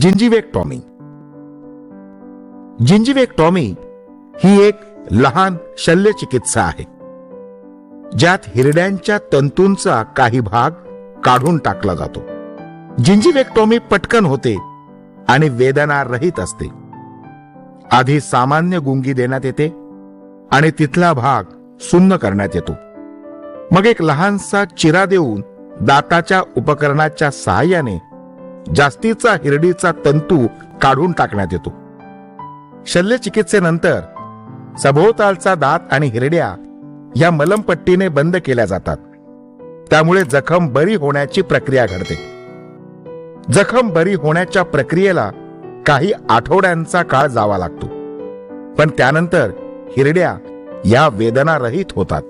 जिंजिवेक्टॉमी जिंजिवेक्टॉमी ही एक लहान शल्यचिकित्सा आहे ज्यात हिरड्यांच्या तंतूंचा काही भाग काढून टाकला जातो. जिंजिवेक्टॉमी पटकन होते आणि वेदना रहित असते. आधी सामान्य गुंगी देण्यात येते आणि तिथला भाग सुन्न करण्यात येतो. मग एक लहानसा चिरा देऊन दाताच्या उपकरणाच्या सहाय्याने जास्तीचा हिरडीचा तंतू काढून टाकण्यात येतो. शल्यचिकित्सेनंतर सभोवतालचा दात आणि हिरड्या या मलमपट्टीने बंद केल्या जातात. त्यामुळे जखम बरी होण्याची प्रक्रिया घडते. जखम बरी होण्याच्या प्रक्रियेला काही आठवड्यांचा काळ जावा लागतो. पण त्यानंतर हिरड्या या वेदना रहित होतात.